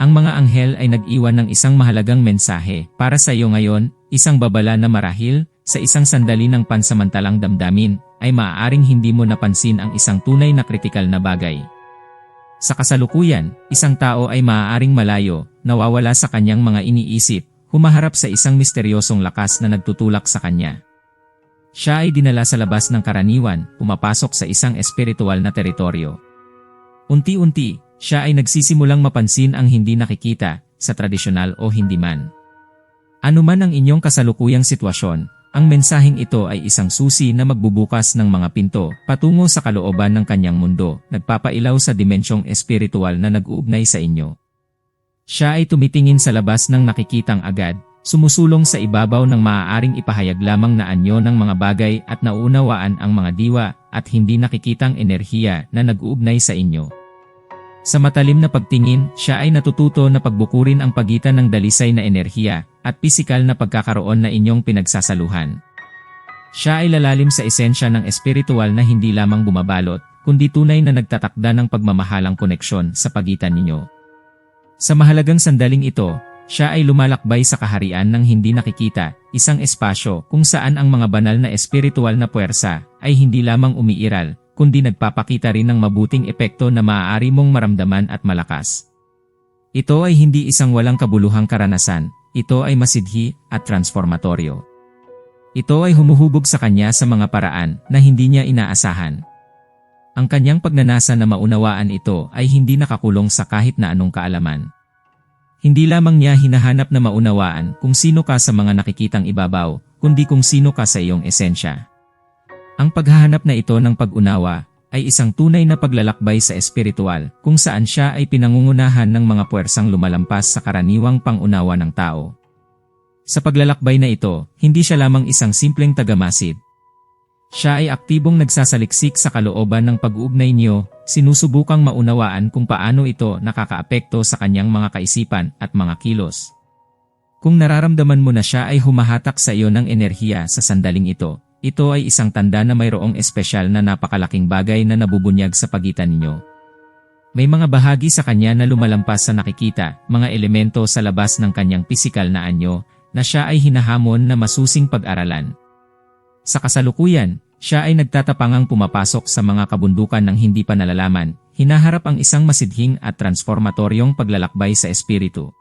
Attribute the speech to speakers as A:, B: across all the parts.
A: Ang mga anghel ay nag-iwan ng isang mahalagang mensahe para sa iyo ngayon, isang babala na marahil, sa isang sandali ng pansamantalang damdamin, ay maaaring hindi mo napansin ang isang tunay na kritikal na bagay. Sa kasalukuyan, isang tao ay maaaring malayo, nawawala sa kanyang mga iniisip, humaharap sa isang misteryosong lakas na nagtutulak sa kanya. Siya ay dinala sa labas ng karaniwan, pumapasok sa isang espiritual na teritoryo. Unti-unti, siya ay nagsisimulang mapansin ang hindi nakikita, sa tradisyonal o hindi man. Ano man ang inyong kasalukuyang sitwasyon, ang mensaheng ito ay isang susi na magbubukas ng mga pinto patungo sa kalooban ng kanyang mundo, nagpapailaw sa dimensyong espiritual na nag-uugnay sa inyo. Siya ay tumitingin sa labas ng nakikitang agad, sumusulong sa ibabaw ng maaaring ipahayag lamang na anyo ng mga bagay at nauunawaan ang mga diwa at hindi nakikitang enerhiya na nag-uugnay sa inyo. Sa matalim na pagtingin, siya ay natututo na pagbukurin ang pagitan ng dalisay na enerhiya at pisikal na pagkakaroon na inyong pinagsasaluhan. Siya ay lalalim sa esensya ng espiritual na hindi lamang bumabalot, kundi tunay na nagtatakda ng pagmamahalang koneksyon sa pagitan ninyo. Sa mahalagang sandaling ito, siya ay lumalakbay sa kaharian ng hindi nakikita, isang espasyo kung saan ang mga banal na espiritual na puwersa ay hindi lamang umiiral, kundi nagpapakita rin ng mabuting epekto na maaari mong maramdaman at malakas. Ito ay hindi isang walang kabuluhang karanasan, ito ay masidhi at transformatoryo. Ito ay humuhubog sa kanya sa mga paraan na hindi niya inaasahan. Ang kanyang pagnanasa na maunawaan ito ay hindi nakakulong sa kahit na anong kaalaman. Hindi lamang niya hinahanap na maunawaan kung sino ka sa mga nakikitang ibabaw, kundi kung sino ka sa iyong esensya. Ang paghahanap na ito ng pag-unawa ay isang tunay na paglalakbay sa espiritual kung saan siya ay pinangungunahan ng mga puwersang lumalampas sa karaniwang pangunawa ng tao. Sa paglalakbay na ito, hindi siya lamang isang simpleng tagamasid. Siya ay aktibong nagsasaliksik sa kalooban ng pag-uugnay niyo, sinusubukang maunawaan kung paano ito nakakaapekto sa kanyang mga kaisipan at mga kilos. Kung nararamdaman mo na siya ay humahatak sa iyo ng enerhiya sa sandaling ito, ito ay isang tanda na mayroong espesyal na napakalaking bagay na nabubunyag sa pagitan ninyo. May mga bahagi sa kanya na lumalampas sa nakikita, mga elemento sa labas ng kanyang pisikal na anyo, na siya ay hinahamon na masusing pag-aralan. Sa kasalukuyan, siya ay nagtatapangang pumapasok sa mga kabundukan ng hindi pa nalalaman, hinaharap ang isang masidhing at transformatoryong paglalakbay sa espiritu.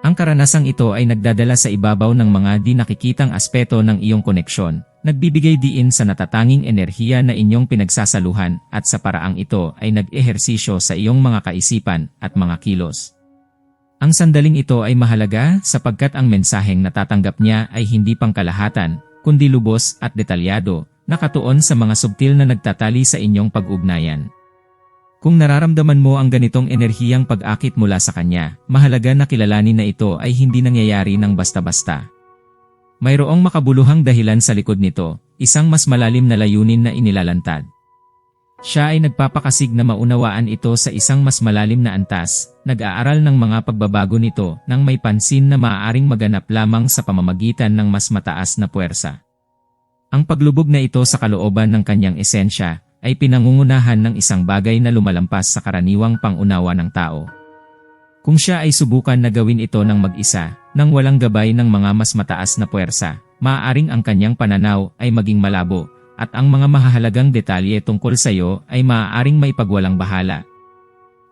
A: Ang karanasang ito ay nagdadala sa ibabaw ng mga di nakikitang aspeto ng iyong koneksyon, nagbibigay diin sa natatanging enerhiya na inyong pinagsasaluhan at sa paraang ito ay nag-ehersisyo sa iyong mga kaisipan at mga kilos. Ang sandaling ito ay mahalaga sapagkat ang mensaheng natatanggap niya ay hindi pangkalahatan, kundi lubos at detalyado, nakatuon sa mga subtil na nagtatali sa inyong pag-ugnayan. Kung nararamdaman mo ang ganitong enerhiyang pag-akit mula sa kanya, mahalaga na kilalanin na ito ay hindi nangyayari ng basta-basta. Mayroong makabuluhang dahilan sa likod nito, isang mas malalim na layunin na inilalantad. Siya ay nagpapakasig na maunawaan ito sa isang mas malalim na antas, nag-aaral ng mga pagbabago nito nang may pansin na maaaring maganap lamang sa pamamagitan ng mas mataas na puwersa. Ang paglubog na ito sa kalooban ng kanyang esensya ay pinangungunahan ng isang bagay na lumalampas sa karaniwang pangunawa ng tao. Kung siya ay subukan na gawin ito ng mag-isa, nang walang gabay ng mga mas mataas na puwersa, maaaring ang kanyang pananaw ay maging malabo, at ang mga mahahalagang detalye tungkol sa iyo ay maaaring maipagwalang bahala.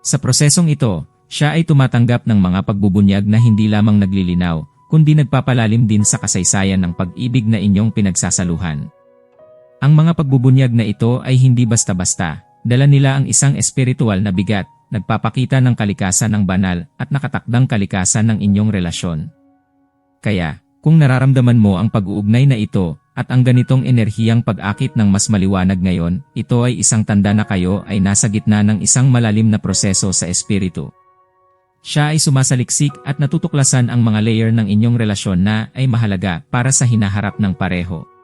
A: Sa prosesong ito, siya ay tumatanggap ng mga pagbubunyag na hindi lamang naglilinaw, kundi nagpapalalim din sa kasaysayan ng pag-ibig na inyong pinagsasaluhan. Ang mga pagbubunyag na ito ay hindi basta-basta, dala nila ang isang espiritual na bigat, nagpapakita ng kalikasan ng banal at nakatakdang kalikasan ng inyong relasyon. Kaya, kung nararamdaman mo ang pag-uugnay na ito at ang ganitong enerhiyang pag-akit ng mas maliwanag ngayon, ito ay isang tanda na kayo ay nasa gitna ng isang malalim na proseso sa espiritu. Siya ay sumasaliksik at natutuklasan ang mga layer ng inyong relasyon na ay mahalaga para sa hinaharap ng pareho.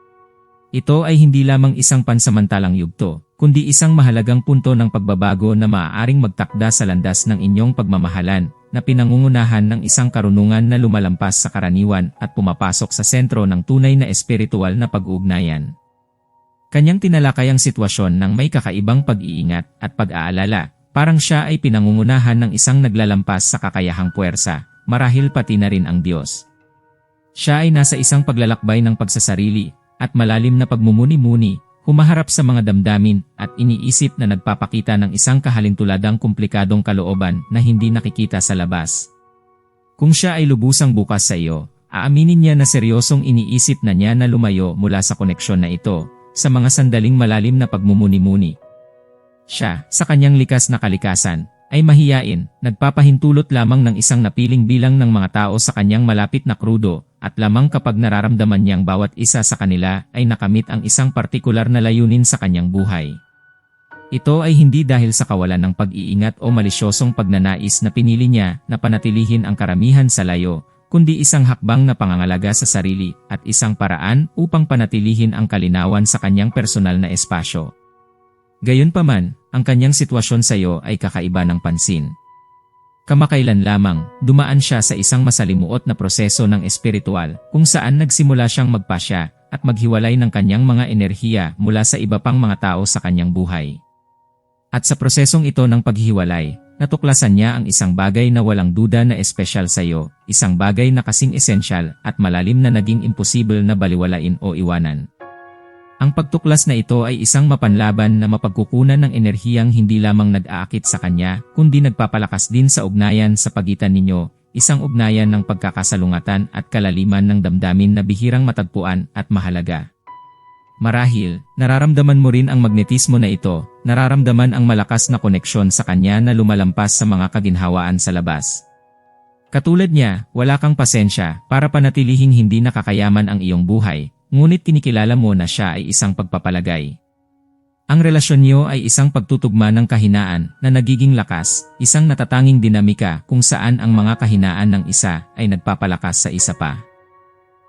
A: Ito ay hindi lamang isang pansamantalang yugto, kundi isang mahalagang punto ng pagbabago na maaaring magtakda sa landas ng inyong pagmamahalan na pinangungunahan ng isang karunungan na lumalampas sa karaniwan at pumapasok sa sentro ng tunay na espiritual na pag-uugnayan. Kanyang tinalakay ang sitwasyon ng may kakaibang pag-iingat at pag-aalala, Parang siya ay pinangungunahan ng isang naglalampas sa kakayahang puwersa, marahil pati na rin ang Diyos. Siya ay nasa isang paglalakbay ng pagsasarili, at malalim na pagmumuni-muni, humaharap sa mga damdamin at iniisip na nagpapakita ng isang kahalintuladang komplikadong kalooban na hindi nakikita sa labas. Kung siya ay lubusang bukas sa iyo, aaminin niya na seryosong iniisip na niya na lumayo mula sa koneksyon na ito, sa mga sandaling malalim na pagmumuni-muni. Siya, sa kanyang likas na kalikasan, ay mahiyain, nagpapahintulot lamang ng isang napiling bilang ng mga tao sa kanyang malapit na krudo, at lamang kapag nararamdaman niyang bawat isa sa kanila ay nakamit ang isang partikular na layunin sa kanyang buhay. Ito ay hindi dahil sa kawalan ng pag-iingat o malisyosong pagnanais na pinili niya na panatilihin ang karamihan sa layo, kundi isang hakbang na pangangalaga sa sarili at isang paraan upang panatilihin ang kalinawan sa kanyang personal na espasyo. Gayunpaman, ang kanyang sitwasyon sa iyo ay kakaiba ng pansin. Kamakailan lamang, dumaan siya sa isang masalimuot na proseso ng espiritual kung saan nagsimula siyang magpasya at maghiwalay ng kanyang mga enerhiya mula sa iba pang mga tao sa kanyang buhay. At sa prosesong ito ng paghiwalay, natuklasan niya ang isang bagay na walang duda na espesyal sa iyo, isang bagay na kasing esensyal at malalim na naging imposible na baliwalain o iwanan. Ang pagtuklas na ito ay isang mapanlaban na mapagkukunan ng enerhiyang hindi lamang nag-aakit sa kanya, kundi nagpapalakas din sa ugnayan sa pagitan ninyo, isang ugnayan ng pagkakasalungatan at kalaliman ng damdamin na bihirang matagpuan at mahalaga. Marahil, nararamdaman mo rin ang magnetismo na ito, nararamdaman ang malakas na koneksyon sa kanya na lumalampas sa mga kaginhawaan sa labas. Katulad niya, wala kang pasensya para panatilihing hindi nakakayaman ang iyong buhay, ngunit kinikilala mo na siya ay isang pagpapalagay. Ang relasyon niyo ay isang pagtutugma ng kahinaan na nagiging lakas, isang natatanging dinamika kung saan ang mga kahinaan ng isa ay nagpapalakas sa isa pa.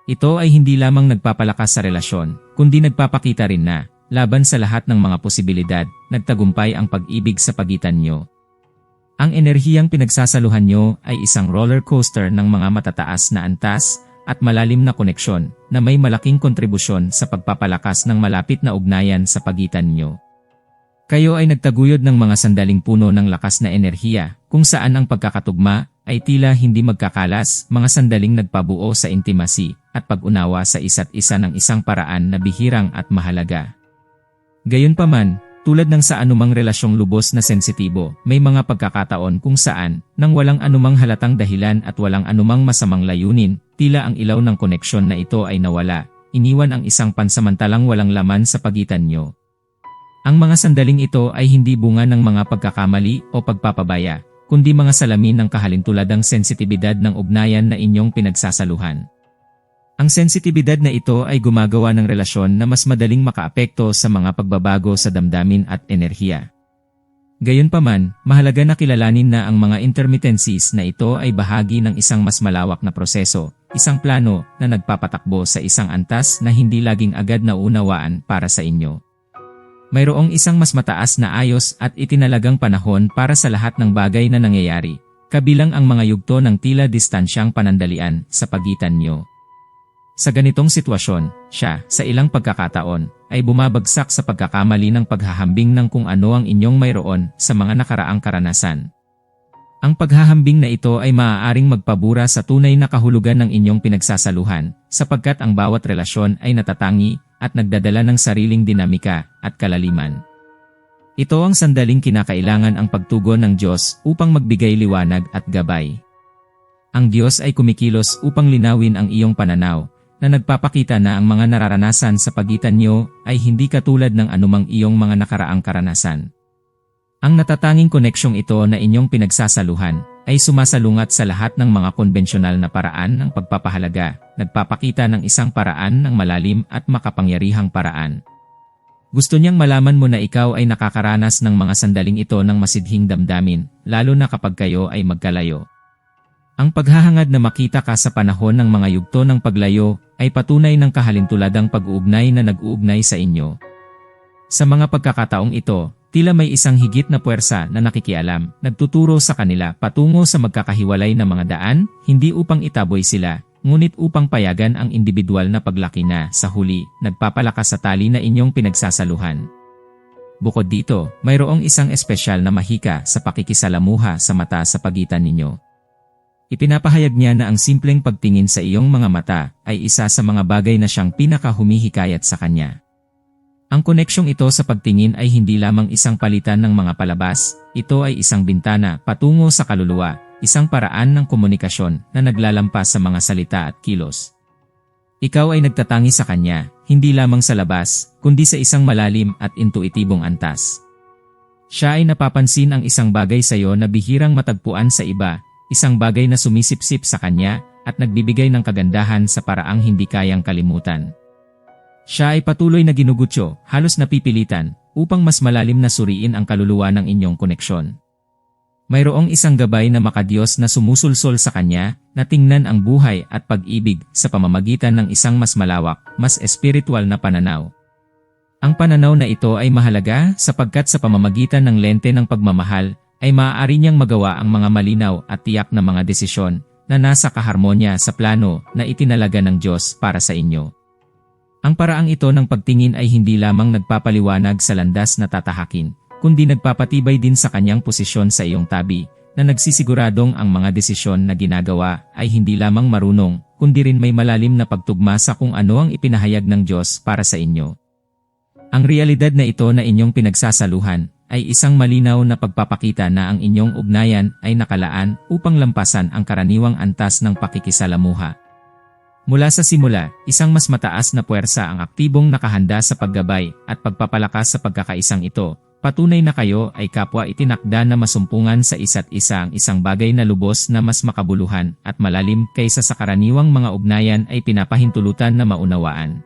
A: Ito ay hindi lamang nagpapalakas sa relasyon, kundi nagpapakita rin na, laban sa lahat ng mga posibilidad, nagtagumpay ang pag-ibig sa pagitan nyo. Ang enerhiyang pinagsasaluhan nyo ay isang roller coaster ng mga matataas na antas at malalim na koneksyon na may malaking kontribusyon sa pagpapalakas ng malapit na ugnayan sa pagitan nyo. Kayo ay nagtaguyod ng mga sandaling puno ng lakas na enerhiya kung saan ang pagkakatugma ay tila hindi magkakalas, mga sandaling nagpabuo sa intimacy at pag-unawa sa isa't isa ng isang paraan na bihirang at mahalaga. Gayunpaman, tulad ng sa anumang relasyong lubos na sensitibo, may mga pagkakataon kung saan, nang walang anumang halatang dahilan at walang anumang masamang layunin, tila ang ilaw ng koneksyon na ito ay nawala, iniwan ang isang pansamantalang walang laman sa pagitan nyo. Ang mga sandaling ito ay hindi bunga ng mga pagkakamali o pagpapabaya, kundi mga salamin ng kahalintuladang sensitibidad ng ugnayan na inyong pinagsasaluhan. Ang sensitibidad na ito ay gumagawa ng relasyon na mas madaling makaapekto sa mga pagbabago sa damdamin at enerhiya. Gayunpaman, mahalaga na kilalanin na ang mga intermittencies na ito ay bahagi ng isang mas malawak na proseso, isang plano na nagpapatakbo sa isang antas na hindi laging agad na unawaan para sa inyo. Mayroong isang mas mataas na ayos at itinalagang panahon para sa lahat ng bagay na nangyayari, kabilang ang mga yugto ng tila distansyang panandalian sa pagitan nyo. Sa ganitong sitwasyon, siya, sa ilang pagkakataon, ay bumabagsak sa pagkakamali ng paghahambing ng kung ano ang inyong mayroon sa mga nakaraang karanasan. Ang paghahambing na ito ay maaaring magpabura sa tunay na kahulugan ng inyong pinagsasaluhan, sapagkat ang bawat relasyon ay natatangi at nagdadala ng sariling dinamika at kalaliman. Ito ang sandaling kinakailangan ang pagtugon ng Diyos upang magbigay liwanag at gabay. Ang Diyos ay kumikilos upang linawin ang iyong pananaw, na nagpapakita na ang mga nararanasan sa pagitan niyo ay hindi katulad ng anumang iyong mga nakaraang karanasan. Ang natatanging koneksyong ito na inyong pinagsasaluhan ay sumasalungat sa lahat ng mga konbensyonal na paraan ng pagpapahalaga, nagpapakita ng isang paraan ng malalim at makapangyarihang paraan. Gusto niyang malaman mo na ikaw ay nakakaranas ng mga sandaling ito ng masidhing damdamin, lalo na kapag kayo ay magkalayo. Ang paghahangad na makita ka sa panahon ng mga yugto ng paglayo ay patunay ng kahalintuladang pag-uugnay na nag-uugnay sa inyo. Sa mga pagkakataong ito, Tila may isang higit na puwersa na nakikialam, nagtuturo sa kanila patungo sa magkakahiwalay na mga daan, hindi upang itaboy sila, ngunit upang payagan ang individual na paglaki na, sa huli, nagpapalakas sa tali na inyong pinagsasaluhan. Bukod dito, mayroong isang espesyal na mahika sa pakikisalamuha sa mata sa pagitan ninyo. Ipinapahayag niya na ang simpleng pagtingin sa iyong mga mata ay isa sa mga bagay na siyang pinakahumihikayat sa kanya. Ang koneksyong ito sa pagtingin ay hindi lamang isang palitan ng mga palabas, ito ay isang bintana patungo sa kaluluwa, isang paraan ng komunikasyon na naglalampas sa mga salita at kilos. Ikaw ay nagtatangi sa kanya, hindi lamang sa labas, kundi sa isang malalim at intuitibong antas. Siya ay napapansin ang isang bagay sa iyo na bihirang matagpuan sa iba, isang bagay na sumisipsip sa kanya at nagbibigay ng kagandahan sa paraang hindi kayang kalimutan. Siya ay patuloy na ginugutyo, halos napipilitan, upang mas malalim na suriin ang kaluluwa ng inyong koneksyon. Mayroong isang gabay na makadiyos na sumusulsol sa kanya, na tingnan ang buhay at pag-ibig sa pamamagitan ng isang mas malawak, mas espiritual na pananaw. Ang pananaw na ito ay mahalaga sapagkat sa pamamagitan ng lente ng pagmamahal, ay maaari niyang magawa ang mga malinaw at tiyak na mga desisyon na nasa kaharmonya sa plano na itinalaga ng Diyos para sa inyo. Ang paraang ito ng pagtingin ay hindi lamang nagpapaliwanag sa landas na tatahakin, kundi nagpapatibay din sa kanyang posisyon sa iyong tabi, na nagsisiguradong ang mga desisyon na ginagawa ay hindi lamang marunong, kundi rin may malalim na pagtugma sa kung ano ang ipinahayag ng Diyos para sa inyo. Ang realidad na ito na inyong pinagsasaluhan ay isang malinaw na pagpapakita na ang inyong ugnayan ay nakalaan upang lampasan ang karaniwang antas ng pakikisalamuha. Mula sa simula, isang mas mataas na puwersa ang aktibong nakahanda sa paggabay at pagpapalakas sa pagkakaisang ito. Patunay na kayo ay kapwa itinakda na masumpungan sa isa't isa ang isang bagay na lubos na mas makabuluhan at malalim kaysa sa karaniwang mga ugnayan ay pinapahintulutan na maunawaan.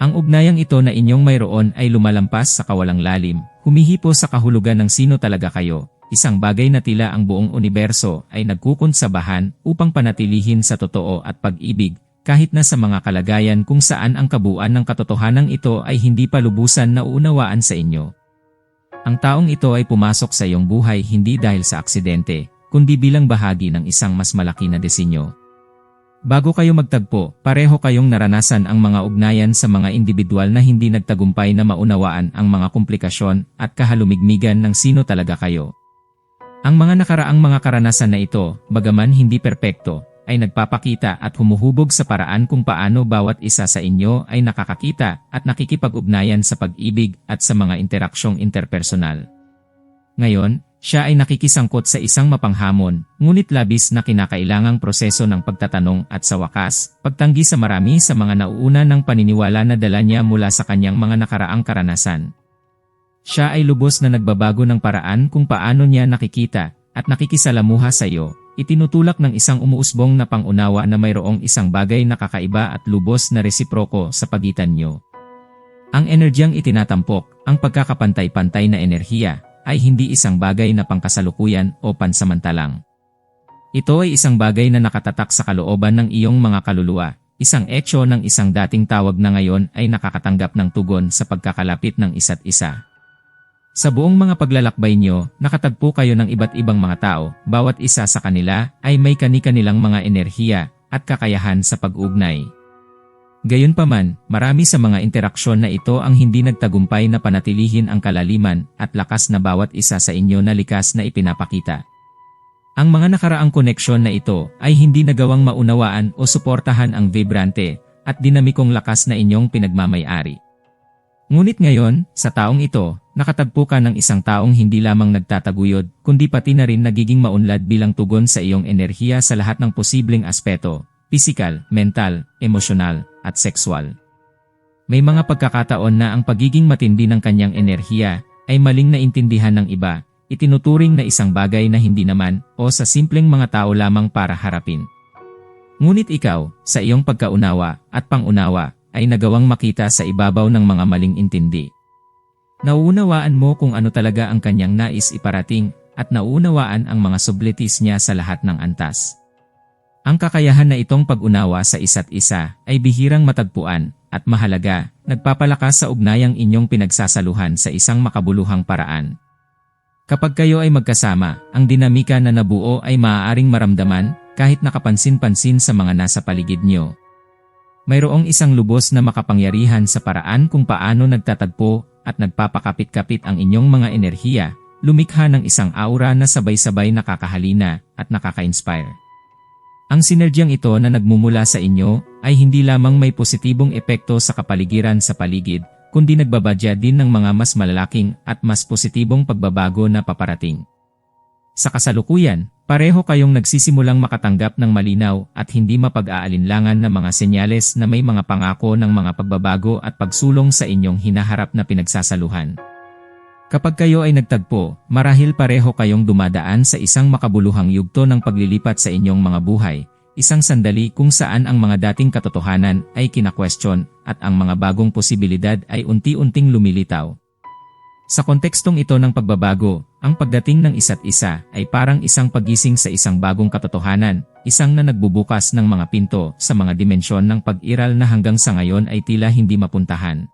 A: Ang ugnayang ito na inyong mayroon ay lumalampas sa kawalang lalim, humihipo sa kahulugan ng sino talaga kayo, isang bagay na tila ang buong universo ay nagkukunsabahan upang panatilihin sa totoo at pag-ibig, kahit na sa mga kalagayan kung saan ang kabuuan ng katotohanan ito ay hindi pa lubusan na uunawaan sa inyo. Ang taong ito ay pumasok sa iyong buhay hindi dahil sa aksidente, kundi bilang bahagi ng isang mas malaki na disenyo. Bago kayo magtagpo, pareho kayong naranasan ang mga ugnayan sa mga individual na hindi nagtagumpay na maunawaan ang mga komplikasyon at kahalumigmigan ng sino talaga kayo. Ang mga nakaraang mga karanasan na ito, bagaman hindi perpekto, ay nagpapakita at humuhubog sa paraan kung paano bawat isa sa inyo ay nakakakita at nakikipag-ugnayan sa pag-ibig at sa mga interaksyong interpersonal. Ngayon, siya ay nakikisangkot sa isang mapanghamon, ngunit labis na kinakailangang proseso ng pagtatanong at sa wakas, pagtanggi sa marami sa mga nauuna ng paniniwala na dala niya mula sa kanyang mga nakaraang karanasan. Siya ay lubos na nagbabago ng paraan kung paano niya nakikita at nakikisalamuha sa iyo. Itinutulak ng isang umuusbong na pangunawa na mayroong isang bagay na kakaiba at lubos na resiproko sa pagitan niyo. Ang enerjiyang itinatampok, ang pagkakapantay-pantay na enerhiya, ay hindi isang bagay na pangkasalukuyan o pansamantalang. Ito ay isang bagay na nakatatak sa kalooban ng iyong mga kaluluwa, isang etyo ng isang dating tawag na ngayon ay nakakatanggap ng tugon sa pagkakalapit ng isa't isa. Sa buong mga paglalakbay nyo, nakatagpo kayo ng iba't ibang mga tao, bawat isa sa kanila ay may kani-kanilang mga enerhiya at kakayahan sa pag-ugnay. Gayunpaman, marami sa mga interaksyon na ito ang hindi nagtagumpay na panatilihin ang kalaliman at lakas na bawat isa sa inyo na likas na ipinapakita. Ang mga nakaraang koneksyon na ito ay hindi nagawang maunawaan o suportahan ang vibrante at dinamikong lakas na inyong pinagmamayari. Ngunit ngayon, sa taong ito, nakatagpo ka ng isang taong hindi lamang nagtataguyod, kundi pati na rin nagiging maunlad bilang tugon sa iyong enerhiya sa lahat ng posibleng aspeto, pisikal, mental, emosyonal, at sexual. May mga pagkakataon na ang pagiging matindi ng kanyang enerhiya ay maling naintindihan ng iba, itinuturing na isang bagay na hindi naman o sa simpleng mga tao lamang para harapin. Ngunit ikaw, sa iyong pagkaunawa at pangunawa, ay nagawang makita sa ibabaw ng mga maling intindi. Nauunawaan mo kung ano talaga ang kanyang nais iparating at nauunawaan ang mga sublitis niya sa lahat ng antas. Ang kakayahan na itong pag-unawa sa isa't isa ay bihirang matagpuan at mahalaga, nagpapalakas sa ugnayang inyong pinagsasaluhan sa isang makabuluhang paraan. Kapag kayo ay magkasama, ang dinamika na nabuo ay maaaring maramdaman kahit nakapansin-pansin sa mga nasa paligid niyo mayroong isang lubos na makapangyarihan sa paraan kung paano nagtatagpo at nagpapakapit-kapit ang inyong mga enerhiya, lumikha ng isang aura na sabay-sabay nakakahalina at nakaka-inspire. Ang sinergyang ito na nagmumula sa inyo ay hindi lamang may positibong epekto sa kapaligiran sa paligid, kundi nagbabadya din ng mga mas malalaking at mas positibong pagbabago na paparating. Sa kasalukuyan, pareho kayong nagsisimulang makatanggap ng malinaw at hindi mapag-aalinlangan na mga senyales na may mga pangako ng mga pagbabago at pagsulong sa inyong hinaharap na pinagsasaluhan. Kapag kayo ay nagtagpo, marahil pareho kayong dumadaan sa isang makabuluhang yugto ng paglilipat sa inyong mga buhay, isang sandali kung saan ang mga dating katotohanan ay kinakwestiyon at ang mga bagong posibilidad ay unti-unting lumilitaw. Sa kontekstong ito ng pagbabago, ang pagdating ng isa't isa ay parang isang pagising sa isang bagong katotohanan, isang na nagbubukas ng mga pinto sa mga dimensyon ng pag-iral na hanggang sa ngayon ay tila hindi mapuntahan.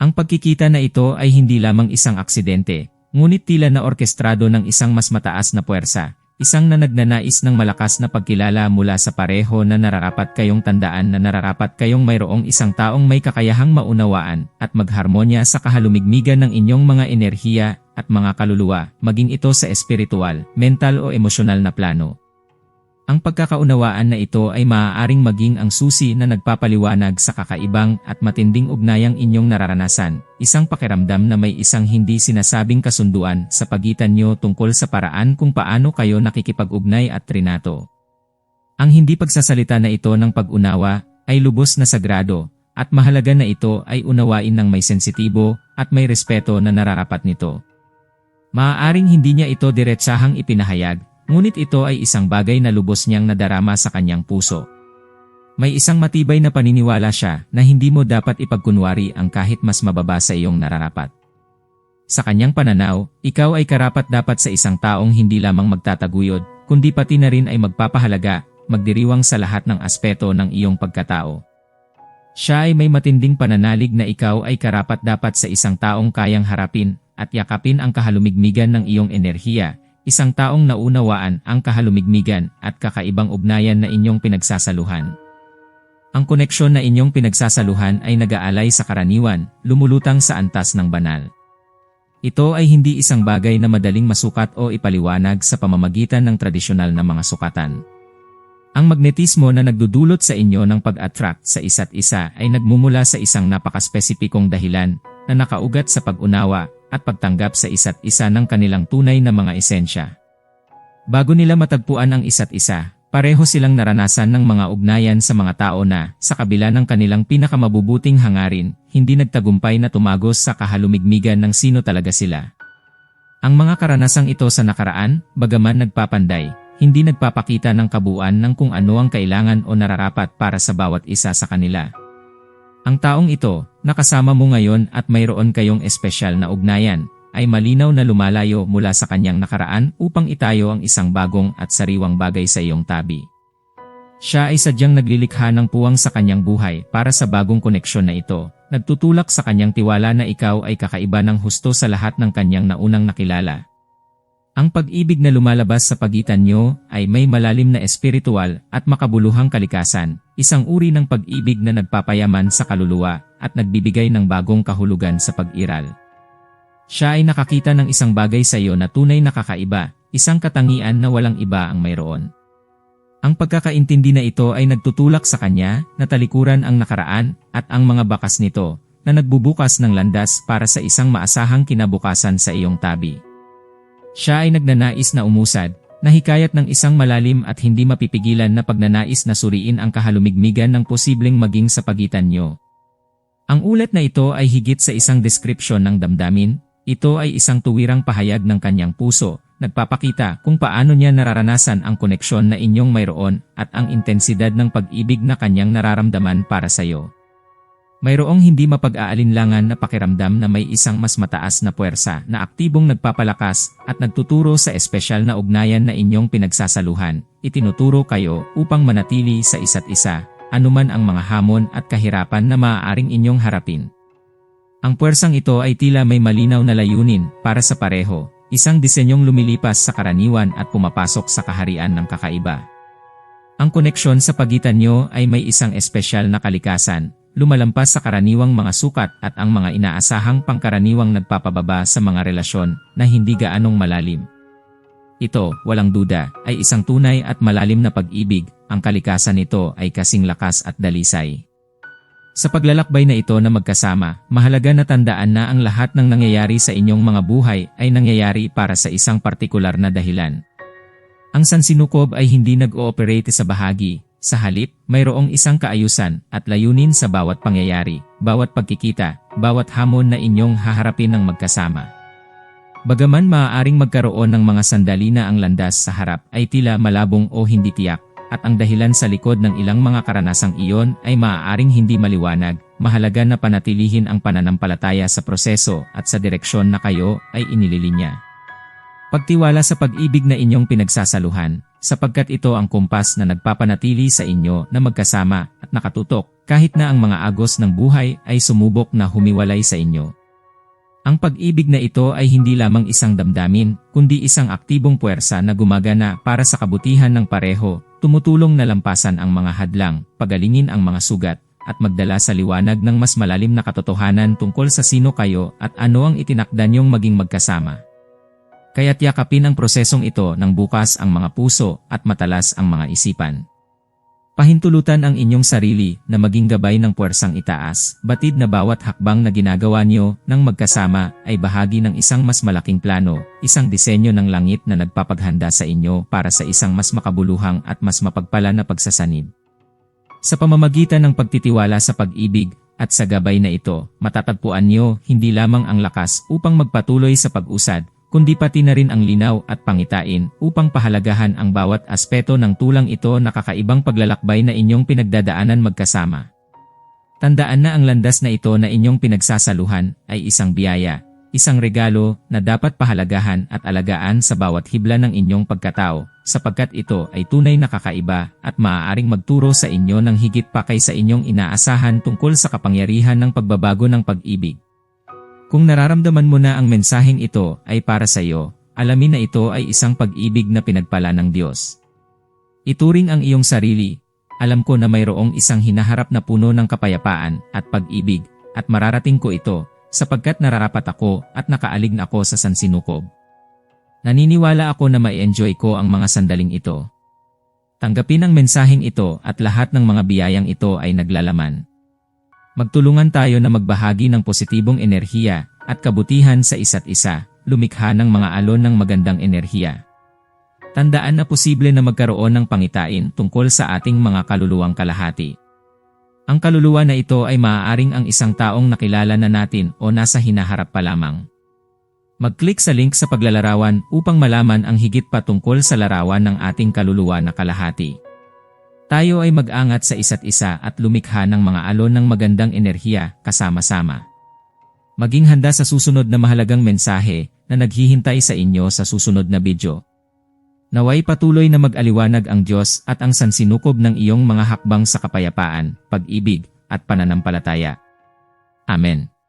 A: Ang pagkikita na ito ay hindi lamang isang aksidente, ngunit tila na orkestrado ng isang mas mataas na puwersa, isang na nagnanais ng malakas na pagkilala mula sa pareho na nararapat kayong tandaan na nararapat kayong mayroong isang taong may kakayahang maunawaan at magharmonya sa kahalumigmigan ng inyong mga enerhiya at mga kaluluwa, maging ito sa espiritual, mental o emosyonal na plano. Ang pagkakaunawaan na ito ay maaaring maging ang susi na nagpapaliwanag sa kakaibang at matinding ugnayang inyong nararanasan, isang pakiramdam na may isang hindi sinasabing kasunduan sa pagitan nyo tungkol sa paraan kung paano kayo nakikipag-ugnay at trinato. Ang hindi pagsasalita na ito ng pag-unawa ay lubos na sagrado, at mahalaga na ito ay unawain ng may sensitibo at may respeto na nararapat nito. Maaaring hindi niya ito diretsahang ipinahayag, Ngunit ito ay isang bagay na lubos niyang nadarama sa kanyang puso. May isang matibay na paniniwala siya na hindi mo dapat ipagkunwari ang kahit mas mababa sa iyong nararapat. Sa kanyang pananaw, ikaw ay karapat dapat sa isang taong hindi lamang magtataguyod, kundi pati na rin ay magpapahalaga, magdiriwang sa lahat ng aspeto ng iyong pagkatao. Siya ay may matinding pananalig na ikaw ay karapat dapat sa isang taong kayang harapin at yakapin ang kahalumigmigan ng iyong enerhiya, isang taong naunawaan ang kahalumigmigan at kakaibang ugnayan na inyong pinagsasaluhan. Ang koneksyon na inyong pinagsasaluhan ay nag-aalay sa karaniwan, lumulutang sa antas ng banal. Ito ay hindi isang bagay na madaling masukat o ipaliwanag sa pamamagitan ng tradisyonal na mga sukatan. Ang magnetismo na nagdudulot sa inyo ng pag-attract sa isa't isa ay nagmumula sa isang napakaspesipikong dahilan na nakaugat sa pag-unawa at pagtanggap sa isa't isa ng kanilang tunay na mga esensya. Bago nila matagpuan ang isa't isa, pareho silang naranasan ng mga ugnayan sa mga tao na, sa kabila ng kanilang pinakamabubuting hangarin, hindi nagtagumpay na tumagos sa kahalumigmigan ng sino talaga sila. Ang mga karanasang ito sa nakaraan, bagaman nagpapanday, hindi nagpapakita ng kabuuan ng kung ano ang kailangan o nararapat para sa bawat isa sa kanila. Ang taong ito, nakasama mo ngayon at mayroon kayong espesyal na ugnayan, ay malinaw na lumalayo mula sa kanyang nakaraan upang itayo ang isang bagong at sariwang bagay sa iyong tabi. Siya ay sadyang naglilikha ng puwang sa kanyang buhay para sa bagong koneksyon na ito, nagtutulak sa kanyang tiwala na ikaw ay kakaiba ng husto sa lahat ng kanyang naunang nakilala. Ang pag-ibig na lumalabas sa pagitan nyo ay may malalim na espiritual at makabuluhang kalikasan, isang uri ng pag-ibig na nagpapayaman sa kaluluwa at nagbibigay ng bagong kahulugan sa pag-iral. Siya ay nakakita ng isang bagay sa iyo na tunay na kakaiba, isang katangian na walang iba ang mayroon. Ang pagkakaintindi na ito ay nagtutulak sa kanya na talikuran ang nakaraan at ang mga bakas nito na nagbubukas ng landas para sa isang maasahang kinabukasan sa iyong tabi. Siya ay nagnanais na umusad, nahikayat ng isang malalim at hindi mapipigilan na pagnanais na suriin ang kahalumigmigan ng posibleng maging sa pagitan nyo. Ang ulat na ito ay higit sa isang deskripsyon ng damdamin, ito ay isang tuwirang pahayag ng kanyang puso, nagpapakita kung paano niya nararanasan ang koneksyon na inyong mayroon at ang intensidad ng pag-ibig na kanyang nararamdaman para sa iyo. Mayroong hindi mapag-aalinlangan na pakiramdam na may isang mas mataas na puwersa na aktibong nagpapalakas at nagtuturo sa espesyal na ugnayan na inyong pinagsasaluhan. Itinuturo kayo upang manatili sa isa't isa, anuman ang mga hamon at kahirapan na maaaring inyong harapin. Ang puwersang ito ay tila may malinaw na layunin para sa pareho, isang disenyong lumilipas sa karaniwan at pumapasok sa kaharian ng kakaiba. Ang koneksyon sa pagitan nyo ay may isang espesyal na kalikasan, lumalampas sa karaniwang mga sukat at ang mga inaasahang pangkaraniwang nagpapababa sa mga relasyon na hindi gaanong malalim. Ito, walang duda, ay isang tunay at malalim na pag-ibig, ang kalikasan nito ay kasing lakas at dalisay. Sa paglalakbay na ito na magkasama, mahalaga na tandaan na ang lahat ng nangyayari sa inyong mga buhay ay nangyayari para sa isang partikular na dahilan. Ang sansinukob ay hindi nag-ooperate sa bahagi, sa halip, mayroong isang kaayusan at layunin sa bawat pangyayari, bawat pagkikita, bawat hamon na inyong haharapin ng magkasama. Bagaman maaaring magkaroon ng mga sandali na ang landas sa harap ay tila malabong o hindi tiyak, at ang dahilan sa likod ng ilang mga karanasang iyon ay maaaring hindi maliwanag, mahalaga na panatilihin ang pananampalataya sa proseso at sa direksyon na kayo ay inililinya. Pagtiwala sa pag-ibig na inyong pinagsasaluhan, sapagkat ito ang kumpas na nagpapanatili sa inyo na magkasama at nakatutok, kahit na ang mga agos ng buhay ay sumubok na humiwalay sa inyo. Ang pag-ibig na ito ay hindi lamang isang damdamin, kundi isang aktibong puwersa na gumagana para sa kabutihan ng pareho, tumutulong na lampasan ang mga hadlang, pagalingin ang mga sugat, at magdala sa liwanag ng mas malalim na katotohanan tungkol sa sino kayo at ano ang itinakda niyong maging magkasama. Kaya't yakapin ang prosesong ito ng bukas ang mga puso at matalas ang mga isipan. Pahintulutan ang inyong sarili na maging gabay ng puwersang itaas, batid na bawat hakbang na ginagawa niyo ng magkasama ay bahagi ng isang mas malaking plano, isang disenyo ng langit na nagpapaghanda sa inyo para sa isang mas makabuluhang at mas mapagpala na pagsasanib. Sa pamamagitan ng pagtitiwala sa pag-ibig at sa gabay na ito, matatagpuan niyo hindi lamang ang lakas upang magpatuloy sa pag-usad, kundi pati na rin ang linaw at pangitain upang pahalagahan ang bawat aspeto ng tulang ito na kakaibang paglalakbay na inyong pinagdadaanan magkasama. Tandaan na ang landas na ito na inyong pinagsasaluhan ay isang biyaya, isang regalo na dapat pahalagahan at alagaan sa bawat hibla ng inyong pagkatao, sapagkat ito ay tunay na kakaiba at maaaring magturo sa inyo ng higit pa kaysa inyong inaasahan tungkol sa kapangyarihan ng pagbabago ng pag-ibig. Kung nararamdaman mo na ang mensaheng ito ay para sa iyo, alamin na ito ay isang pag-ibig na pinagpala ng Diyos. Ituring ang iyong sarili, alam ko na mayroong isang hinaharap na puno ng kapayapaan at pag-ibig, at mararating ko ito, sapagkat nararapat ako at nakaalig na ako sa sansinukob. Naniniwala ako na ma-enjoy ko ang mga sandaling ito. Tanggapin ang mensaheng ito at lahat ng mga biyayang ito ay naglalaman. Magtulungan tayo na magbahagi ng positibong enerhiya at kabutihan sa isa't isa, lumikha ng mga alon ng magandang enerhiya. Tandaan na posible na magkaroon ng pangitain tungkol sa ating mga kaluluwang kalahati. Ang kaluluwa na ito ay maaaring ang isang taong nakilala na natin o nasa hinaharap pa lamang. Mag-click sa link sa paglalarawan upang malaman ang higit pa tungkol sa larawan ng ating kaluluwa na kalahati. Tayo ay mag-angat sa isa't isa at lumikha ng mga alon ng magandang enerhiya kasama-sama. Maging handa sa susunod na mahalagang mensahe na naghihintay sa inyo sa susunod na video. Naway patuloy na mag-aliwanag ang Diyos at ang sansinukob ng iyong mga hakbang sa kapayapaan, pag-ibig, at pananampalataya. Amen.